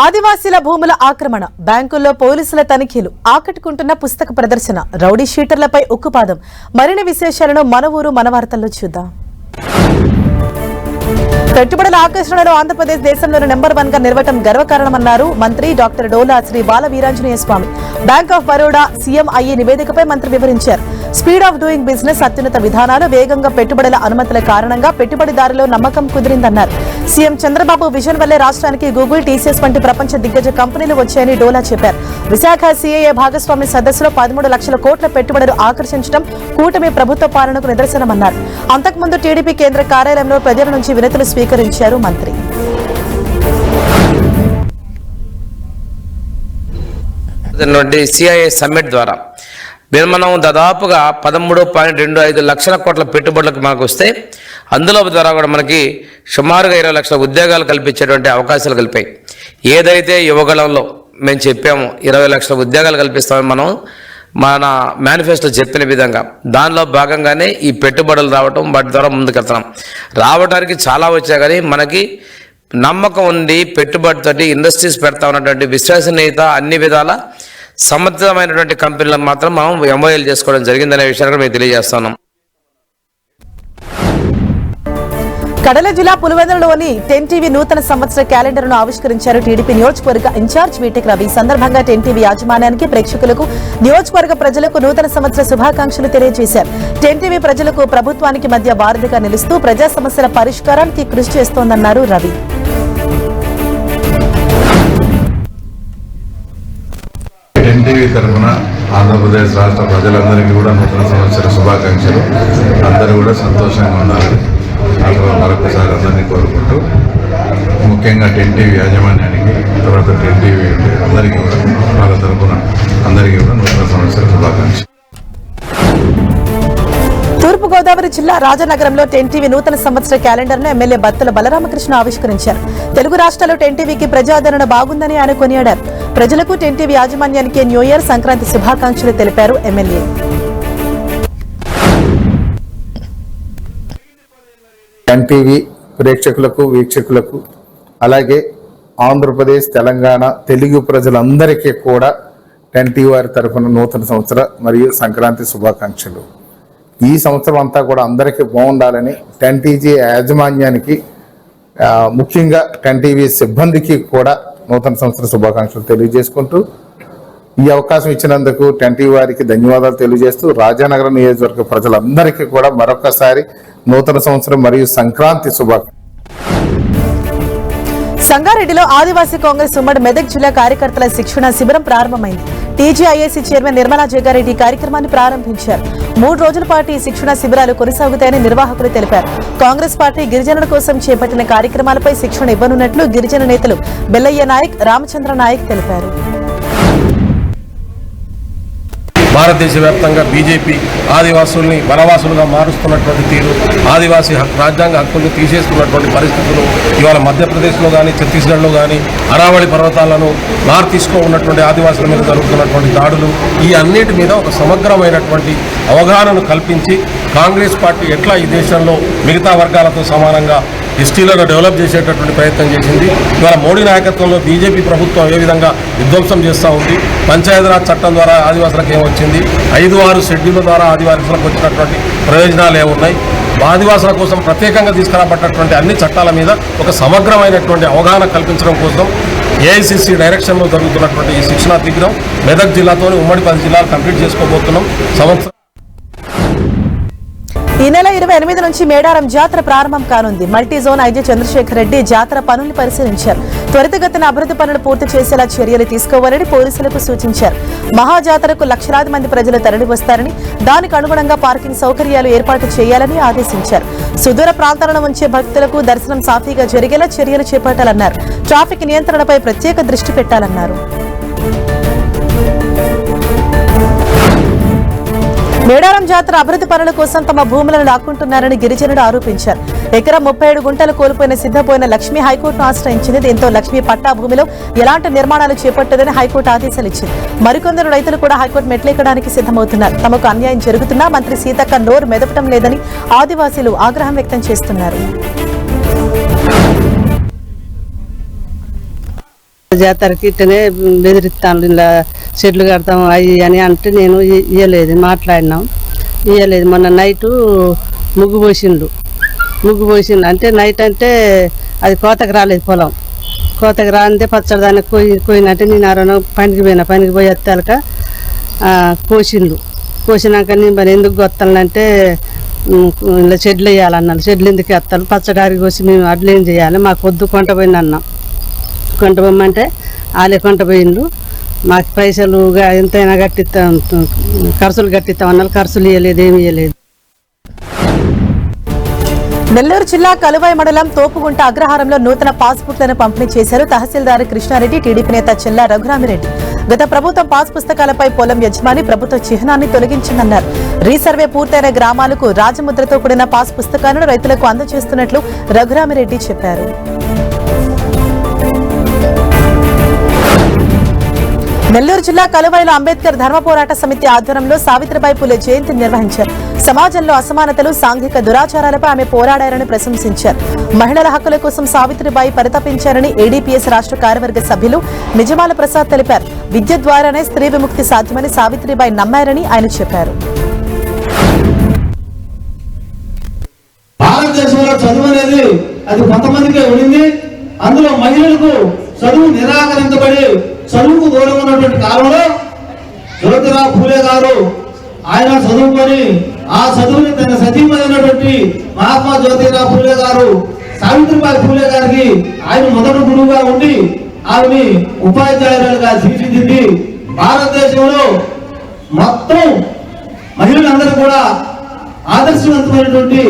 ఆదివాసీల భూముల ఆక్రమణ బ్యాంకుల్లో పోలీసుల తనిఖీలు ఆకట్టుకుంటున్న పుస్తక ప్రదర్శన రౌడీ షీటర్లపై ఉక్కుపాదం. మరిన్ని విశేషాలను మన ఊరు మన వార్తల్లో చూద్దాం. పెట్టుబడుల ఆకర్షణలో ఆంధ్రప్రదేశ్ దేశంలోని నెంబర్ వన్గా నిలవటం గర్వకారణమన్నారు మంత్రి doctor Dola Sri Bala Veeranjaneya Swamy. Bank of Baroda CM అయ్యే నివేదికపై మంత్రి వివరించారు. స్పీడ్ ఆఫ్ డూయింగ్ బిజినెస్ అత్యున్నత విధానాలు వేగంగా పెట్టుబడుల అనుమతుల కారణంగా పెట్టుబడిదారులో నమ్మకం కుదిరిందన్నారు. సీఎం చంద్రబాబు విజన్ వల్లే రాష్ట్రానికి గూగుల్ టీసీఎస్ వంటి ప్రపంచ దిగ్గజ కంపెనీలు వచ్చాయని డోలా చెప్పారు. విశాఖ సీఏఏ భాగస్వామి సదస్సులో పదమూడు లక్షల కోట్ల పెట్టుబడులు ఆకర్షించడం కూటమి ప్రభుత్వ పాలనకు నిదర్శనమన్నారు. అంతకుముందు టీడీపీ కేంద్ర కార్యాలయంలో ప్రజల నుంచి వినతులు స్వీకరించారు మంత్రి. జరిగినటువంటి సిఐఏ సమ్మిట్ ద్వారా మీరు మనం దాదాపుగా పదమూడు పాయింట్ రెండు ఐదు లక్షల కోట్ల పెట్టుబడులకు మనకు వస్తే అందులో ద్వారా కూడా మనకి సుమారుగా ఇరవై లక్షల ఉద్యోగాలు కల్పించేటువంటి అవకాశాలు కలిపాయి. ఏదైతే యువగలంలో మేము చెప్పాము ఇరవై లక్షల ఉద్యోగాలు కల్పిస్తామని మనం మన మేనిఫెస్టో చెప్పిన విధంగా. దానిలో భాగంగానే ఈ పెట్టుబడులు రావటం వాటి ద్వారా ముందుకెళ్తున్నాం రావడానికి చాలా వచ్చాయి కానీ మనకి నమ్మకం ఉండి పెట్టుబడితోటి ఇండస్ట్రీస్ పెడతా ఉన్నటువంటి విశ్వసనీయత అన్ని విధాల సమర్థమైనటువంటి కంపెనీలకు మాత్రం మనం ఎంఓఎల్ చేసుకోవడం జరిగిందనే విషయాన్ని మేము తెలియజేస్తున్నాం కడల జిల్లా పులివెందులలోని టెన్ టీవీ నూతన సంవత్సర క్యాలెండర్ను ఆవిష్కరించారు టీడీపీ నియోజకవర్గ ఇన్ఛార్జ్ వీటిక్ రవి. సందర్భంగా టెన్ టీవీ యాజమాన్యానికి ప్రేక్షకులకు నియోజకవర్గ ప్రజలకు నూతన సంవత్సర శుభాకాంక్షలు తెలియజేశారు. టెన్ టీవీ ప్రజలకు ప్రభుత్వానికి మధ్య వారధిగా నిలుస్తూ ప్రజా సమస్యల పరిష్కారానికి కృషి చేస్తోందన్నారు రవి. తరఫున ఆంధ్రప్రదేశ్ రాష్ట్ర ప్రజలందరికీ కూడా నూతన సంవత్సర శుభాకాంక్షలు. అందరూ కూడా సంతోషంగా ఉండాలని అక్కడ మరొకసారి అందరినీ కోరుకుంటూ ముఖ్యంగా టెన్ టీవీ యాజమాన్యానికి తర్వాత టెన్ టీవీ అందరికీ కూడా వాళ్ళ తరఫున అందరికీ కూడా నూతన సంవత్సర శుభాకాంక్షలు. తూర్పుగోదావరి జిల్లా రాజనగరంలో టెన్టీవీ నూతన సంవత్సర క్యాలెండర్ను ఎమ్మెల్యే బత్తుల బలరామకృష్ణ ఆవిష్కరించారు. తెలుగు రాష్ట్రాల్లో టెన్టీవీకి ప్రజాదరణ బాగుందని ఆయన కొనియాడారు. ప్రజలకు టెన్టీవీ యాజమాన్యానికి న్యూ ఇయర్ సంక్రాంతి శుభాకాంక్షలు తెలిపారు ఎమ్మెల్యే. ఎన్టీవీ ప్రేక్షకులకు వీక్షకులకు అలాగే ఆంధ్రప్రదేశ్ తెలంగాణ తెలుగు ప్రజలందరికీ కూడా టెన్టీ వారి తరఫున నూతన సంవత్సర మరియు సంక్రాంతి శుభాకాంక్షలు. ఈ సంవత్సరం అంతా కూడా అందరికీ బాగుండాలని టెన్టీజీ యాజమాన్యానికి ముఖ్యంగా టెన్టీవీ సిబ్బందికి కూడా నూతన సంవత్సర శుభాకాంక్షలు తెలియజేసుకుంటూ ఈ అవకాశం ఇచ్చినందుకు టెన్టీ వారికి ధన్యవాదాలు తెలియజేస్తూ రాజానగరం నియోజకవర్గ ప్రజలందరికీ కూడా మరొకసారి నూతన సంవత్సరం మరియు సంక్రాంతి శుభాకాంక్షలు. సంగారెడ్డిలో ఆదివాసీ కాంగ్రెస్ ఉమ్మడి మెదక్ జిల్లా కార్యకర్తల శిక్షణ శిబిరం ప్రారంభమైంది. టీజీఐఏసీ చైర్మన్ నిర్మలా జగ్గారెడ్డి కార్యక్రమాన్ని ప్రారంభించారు. మూడు రోజుల పాటు ఈ శిక్షణ శిబిరాలు కొనసాగుతాయని నిర్వాహకులు తెలిపారు. కాంగ్రెస్ పార్టీ గిరిజనుల కోసం చేపట్టిన కార్యక్రమాలపై శిక్షణ ఇవ్వనున్నట్లు గిరిజన నేతలు బెల్లయ్య నాయక్ రామచంద్ర నాయక్ తెలిపారు. భారతదేశ వ్యాప్తంగా బీజేపీ ఆదివాసుల్ని వనవాసులుగా మారుస్తున్నటువంటి తీరు ఆదివాసీ హక్కు రాజ్యాంగ హక్కుల్ని తీసేసుకున్నటువంటి పరిస్థితులు ఇవాళ మధ్యప్రదేశ్లో కానీ ఛత్తీస్గఢ్లో కానీ అరావళి పర్వతాలను నార్త్ ఈస్ట్లో ఉన్నటువంటి ఆదివాసుల మీద జరుగుతున్నటువంటి దాడులు ఈ అన్నిటి మీద ఒక సమగ్రమైనటువంటి అవగాహనను కల్పించి కాంగ్రెస్ పార్టీ ఎట్లా ఈ దేశంలో మిగతా వర్గాలతో సమానంగా ఎస్టీలను డెవలప్ చేసేటటువంటి ప్రయత్నం చేసింది. ఇవాళ మోడీ నాయకత్వంలో బీజేపీ ప్రభుత్వం ఏ విధంగా విధ్వంసం చేస్తూ ఉంది? పంచాయతీరాజ్ చట్టం ద్వారా ఆదివాసులకు ఏమొచ్చింది ఐదు ఆరు షెడ్యూల్ ద్వారా ఆదివాసులకు వచ్చినటువంటి ప్రయోజనాలు ఏమున్నాయి? ఆదివాసుల కోసం ప్రత్యేకంగా తీసుకురాబట్టినటువంటి అన్ని చట్టాల మీద ఒక సమగ్రమైనటువంటి అవగాహన కల్పించడం కోసం ఏఐసిసి డైరెక్షన్లో జరుగుతున్నటువంటి ఈ శిక్షణా శిబిరం మెదక్ జిల్లాతోని ఉమ్మడి పది జిల్లాలు కంప్లీట్ చేసుకోబోతున్నాం. సంవత్సరం ఈ నెల ఇరవై ఎనిమిది నుంచి మేడారం జాతర ప్రారంభం కానుంది. Multi zone IG Chandrasekhar Reddy జాతర పనుల్ని పరిశీలించారు. త్వరితగతిన అభివృద్ధి పనులు పూర్తి చేసేలా చర్యలు తీసుకోవాలని పోలీసులకు సూచించారు. మహాజాతరకు లక్షలాది మంది ప్రజలు తరలివస్తారని దానికి అనుగుణంగా పార్కింగ్ సౌకర్యాలు ఏర్పాటు చేయాలని ఆదేశించారు. సుదూర ప్రాంతాలను ఉంచే భక్తులకు దర్శనం సాఫీగా జరిగేలా చర్యలు చేపట్టాలన్నారు. ట్రాఫిక్ నియంత్రణపై ప్రత్యేక దృష్టి పెట్టాలన్నారు. మేడారం జాతర అభివృద్ధి పనుల కోసం తమ భూములను లాక్కుంటున్నారని గిరిజనుడు ఆరోపించారు. ఎకరం ముప్పై ఏడు గుంటలు కోల్పోయిన సిద్ధపోయిన లక్ష్మి హైకోర్టును ఆశ్రయించింది. దీంతో లక్ష్మి పట్టా భూమిలో ఎలాంటి నిర్మాణాలు చేపట్టదని హైకోర్టు ఆదేశాలు ఇచ్చింది. మరికొందరు రైతులు కూడా హైకోర్టు మెట్లెక్కడానికి సిద్ధమవుతున్నారు. తమకు అన్యాయం జరుగుతున్నా మంత్రి సీతక్క నోరు మెదపటం లేదని ఆదివాసీలు ఆగ్రహం వ్యక్తం చేస్తున్నారు. జాతరకి ఇట్టనే బెదిరిస్తాను ఇలా చెట్లు కడతాం అవి అని అంటే నేను ఇయ్యలేదు మాట్లాడినాం. ఇయ్యలేదు మొన్న నైటు ముగ్గు పోసిండు ముగ్గు పోసిండు అంటే నైట్ అంటే అది కోతకు రాలేదు పొలం. కోతకు రాందే పచ్చడి దాన్ని కోయి కోయినంటే నేను ఆ పనికి పోయినా పనికి పోయి ఎత్తాక కోసిండు కోసినాక నేను మరి ఎందుకు గొత్తాలంటే ఇలా చెడ్లు వేయాలన్నాను చెడ్లు ఎందుకు ఎత్తాలి పచ్చడి అరిగి కోసి మేము అడ్లు ఏం చేయాలి? మాకు వద్దు కొంట పోయింది అన్నాం. కొంట పొమ్మంటే వాళ్ళే కొంట పోయిండు మాకు పైసలు ఎంతైనా కట్టిస్తాం ఖర్చులు కట్టిస్తాం అన్నారు ఖర్చులు ఇవ్వలేదు ఏమి ఇవ్వలేదు నెల్లూరు జిల్లా కలువై మండలం తోపుగుంట అగ్రహారంలో నూతన పాస్బుక్లను పంపిణీ చేశారు తహసీల్దార్ కృష్ణారెడ్డి టీడీపీ నేత చెల్లా రఘురామిరెడ్డి. గత ప్రభుత్వం పాస్ పుస్తకాలపై పొలం యజమాని ప్రభుత్వ చిహ్నాన్ని తొలగించిందన్నారు. రీసర్వే పూర్తయిన గ్రామాలకు రాజముద్రతో కూడిన పాస్ పుస్తకాలను రైతులకు అందజేస్తున్నట్లు రఘురామిరెడ్డి చెప్పారు. నెల్లూరు జిల్లా కలువైలో అంబేద్కర్ ధర్మ పోరాట సమితి ఆధ్వర్యంలో సావిత్రిబాయి పులే జయంతి నిర్వహించారు. సమాజంలో అసమానతలు సాంఘిక దురాచారాలపై ఆమె పోరాడారని ప్రశంసించారు. మహిళల హక్కుల కోసం సావిత్రిబాయి పరితపించారని ఏడీపీఎస్ రాష్ట్ర కార్యవర్గ సభ్యులు నిజమాల ప్రసాద్ తెలిపారు. విద్య ద్వారానే స్త్రీ విముక్తి సాధ్యమని సావిత్రిబాయి నమ్మారని ఆయన చెప్పారు. భారతదేశంలో చదువు అనేది అది కొంతమందికే ఉండింది. అందులో మహిళలకు చదువు నిరాకరించబడి చదువుకు దూరం ఉన్నటువంటి కాలంలో జ్యోతిరావు పూలే గారు ఆయన చదువుకొని ఆ చదువుని తన సతీమైనటువంటి మహాత్మా జ్యోతిరావు పూలే గారు సావిత్రిబాయి పూలే గారికి ఆయన మొదటి గురువుగా ఉండి ఆమెని ఉపాధ్యాయురాలుగా తీర్చిదిద్ది భారతదేశంలో మొత్తం మహిళలందరూ కూడా ఆదర్శవంతమైనటువంటి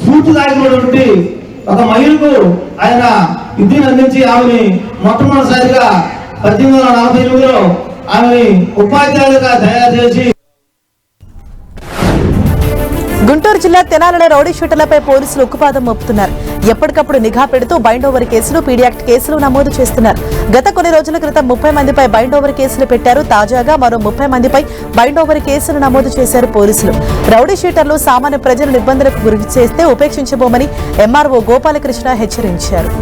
స్ఫూర్తిదాయకమైనటువంటి ఒక మహిళకు ఆయన విద్యను అందించి ఆమెని మొట్టమొదటిసారిగా పద్దెనిమిది వందల నలభై ఎనిమిదిలో ఆమెని ఉపాధ్యాయులుగా తయారు చేసి గుంటూరు జిల్లా తెనాలలో రౌడీ షూటర్లపై పోలీసులు ఉక్కుపాదం మోపుతున్నారు. ఎప్పటికప్పుడు నిఘా పెడుతూ బైండ్ ఓవర్ కేసులు పీడియాక్ట్ కేసులు నమోదు చేస్తున్నారు. గత కొన్ని రోజుల క్రితం ముప్పై మందిపై బైండ్ ఓవర్ కేసులు పెట్టారు. తాజాగా మరో ముప్పై మందిపై బైండ్ ఓవర్ కేసులు నమోదు చేశారు పోలీసులు. రౌడీ షూటర్లు సామాన్య ప్రజలను ఇబ్బందులకు గురి చేస్తే ఉపేక్షించబోమని ఎంఆర్ఓ గోపాలకృష్ణ హెచ్చరించారు.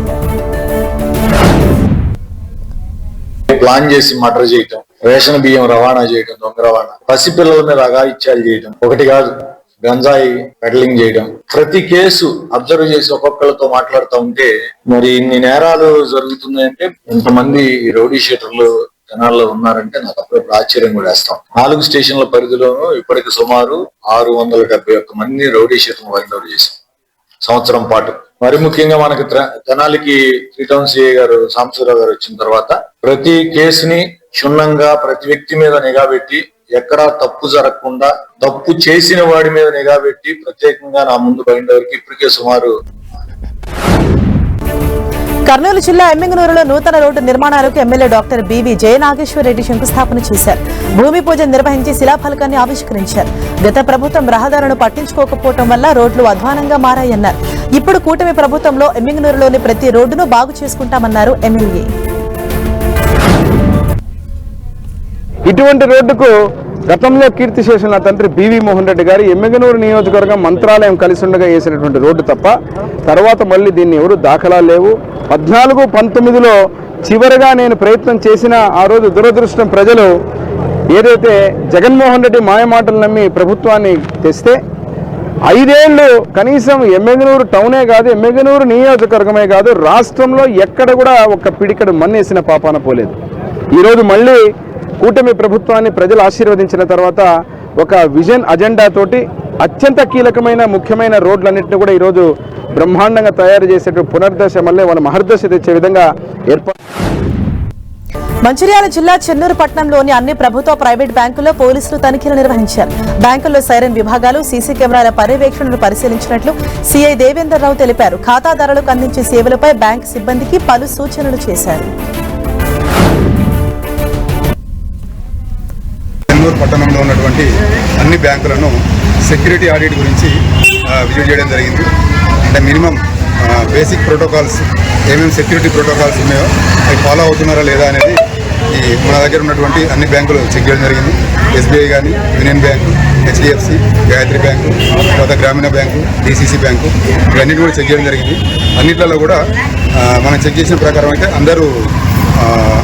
ప్లాన్ చేసి మర్డర్ చేయటం రేషన్ బియ్యం రవాణా చేయటం దొంగ రవాణా పసిపిల్లల మీద అఘాయిత్యాలు చేయటం ఒకటి కాదు గంజాయి పెడలింగ్ చేయడం ప్రతి కేసు అబ్జర్వ్ చేసి ఒక్కొక్కరితో మాట్లాడుతూ ఉంటే మరి ఇన్ని నేరాలు జరుగుతున్నాయంటే ఇంతమంది రౌడీ షీటర్లు జనాల్లో ఉన్నారంటే నాకు అప్పుడప్పుడు ఆశ్చర్యం కూడా వేస్తాం. నాలుగు స్టేషన్ల పరిధిలోనూ ఇప్పటికి సుమారు ఆరు వందల డెబ్బై ఒక్క మంది రౌడీ షీటర్లు వైండౌట్ అవుట్ చేశాం. సంవత్సరం పాటు. మరి ముఖ్యంగా మనకి తెనాలికి త్రీ టౌన్ గారు సాంబశివరావు గారు వచ్చిన తర్వాత ప్రతి కేసుని క్షుణ్ణంగా ప్రతి వ్యక్తి మీద నిఘా పెట్టి ఎక్కడా తప్పు జరగకుండా తప్పు చేసిన వాడి మీద నిఘా పెట్టి ప్రత్యేకంగా నా ముందు బయటవరకు ఇప్పటికే సుమారు కర్నూలు జిల్లా ఎమ్మింగనూరులో నూతన రోడ్డు నిర్మాణాలకు ఎమ్మెల్యే డాక్టర్ బివి జయనాగేశ్వరరెడ్డి శంకుస్థాపన చేశారు. భూమి పూజ నిర్వహించి శిలాఫలకాన్ని ఆవిష్కరించారు. గత ప్రభుత్వం రహదారులను పట్టించుకోకపోవడం వల్ల రోడ్లు అధ్వానంగా మారాయన్నారు. ఇప్పుడు కూటమి ప్రభుత్వంలో ఎమ్మింగనూరులోని ప్రతి రోడ్డును బాగు చేసుకుంటామన్నారు ఎమ్మెల్యే. ఇటువంటి రోడ్డుకు గతంలో కీర్తి చేసిన నా తండ్రి బీవీ మోహన్ రెడ్డి గారు ఎమ్మెగనూరు నియోజకవర్గం మంత్రాలయం కలిసి ఉండగా వేసినటువంటి రోడ్డు తప్ప తర్వాత మళ్ళీ దీన్ని ఎవరు దాఖలా లేవు. పద్నాలుగు పంతొమ్మిదిలో చివరిగా నేను ప్రయత్నం చేసిన ఆ రోజు దురదృష్టం ప్రజలు ఏదైతే జగన్మోహన్ రెడ్డి మాయమాటలు నమ్మి ప్రభుత్వాన్ని తెస్తే ఐదేళ్ళు కనీసం ఎమ్మెగనూరు టౌనే కాదు ఎమ్మెగనూరు నియోజకవర్గమే కాదు రాష్ట్రంలో ఎక్కడ కూడా ఒక పిడికడు మన్నేసిన పాపాన పోలేదు. ఈరోజు మళ్ళీ కూటమి ప్రభుత్వాన్ని ప్రజలు ఆశీర్వదించిన తర్వాత ఒక విజన్ అజెండా తోటి అత్యంత కీలకమైన ముఖ్యమైన రోడ్లన్నింటినీ కూడా ఈరోజు బ్రహ్మాండంగా తయారు చేసేటువంటి పునర్దశ మళ్ళీ మన మహర్దశ తెచ్చే విధంగా ఏర్పాటు మంచిర్యాల జిల్లా చెన్నూరు పట్టణంలోని అన్ని ప్రభుత్వ ప్రైవేట్ బ్యాంకుల్లో పోలీసులు తనిఖీలు నిర్వహించారు. బ్యాంకుల్లో సైరన్ విభాగాలు సీసీ కెమెరాల పర్యవేక్షణను పరిశీలించినట్లు సీఐ దేవేందర్ రావు తెలిపారు. ఖాతాదారులకు అందించే సేవలపై బ్యాంక్ సిబ్బందికి పలు సూచనలు చేశారు. నెల్లూరు పట్టణంలో ఉన్నటువంటి అన్ని బ్యాంకులను సెక్యూరిటీ ఆడిట్ గురించి విజిట్ చేయడం జరిగింది. అంటే మినిమం బేసిక్ ప్రోటోకాల్స్ ఏమేమి సెక్యూరిటీ ప్రోటోకాల్స్ ఉన్నాయో అవి ఫాలో అవుతున్నారా లేదా అనేది ఈ మన దగ్గర ఉన్నటువంటి అన్ని బ్యాంకులు చెక్ చేయడం జరిగింది. ఎస్బీఐ కానీ Union Bank HDFC Gayatri bank తర్వాత గ్రామీణ బ్యాంకు డిసిసి బ్యాంకు ఇవన్నీ కూడా చెక్ చేయడం జరిగింది. అన్నిట్లలో కూడా మనం చెక్ చేసిన ప్రకారం అయితే అందరూ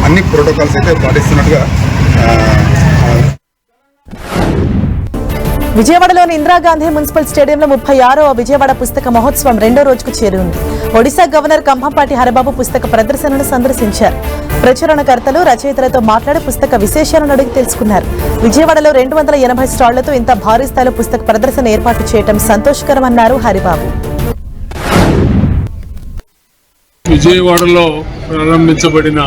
అన్ని ప్రోటోకాల్స్ అయితే పాటిస్తున్నట్టుగా విజయవాడలోని ఇందిరాగాంధీ మున్సిపల్ స్టేడియంలో ముప్పై ఆరవ విజయవాడ పుస్తక మహోత్సవం రెండో రోజుకు చేరింది. ఒడిశా గవర్నర్ కంభంపాటి హరిబాబు పుస్తక ప్రదర్శనను సందర్శించారు. ప్రచురణకర్తలు రచయితలతో మాట్లాడి పుస్తక విశేషాలను అడిగి తెలుసుకున్నారు. విజయవాడలో రెండు వందల ఎనభై స్టాళ్ళతో ఇంత భారీ స్థాయిలో పుస్తక ప్రదర్శన ఏర్పాటు చేయడం సంతోషకరమన్నారు హరిబాబు. విజయవాడలో ప్రారంభించబడిన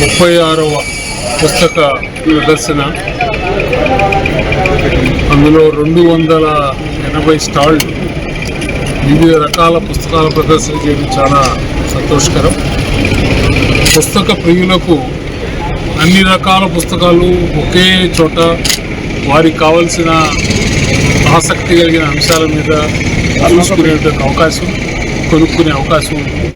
ముప్పై ఆరవ పుస్తక ప్రదర్శన అందులో రెండు వందల ఎనభై స్టాళ్ళు వివిధ రకాల పుస్తకాల ప్రదర్శన చేయడం చాలా సంతోషకరం. పుస్తక ప్రియులకు అన్ని రకాల పుస్తకాలు ఒకే చోట వారికి కావలసిన ఆసక్తి కలిగిన అంశాల మీద చూసుకునేటువంటి అవకాశం కొనుక్కునే అవకాశం ఉంది.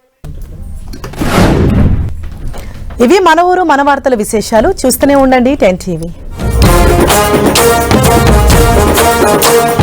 ఇవి మన ఊరు మన వార్తల విశేషాలు. చూస్తూనే ఉండండి టెన్ టీవీ. Thank you.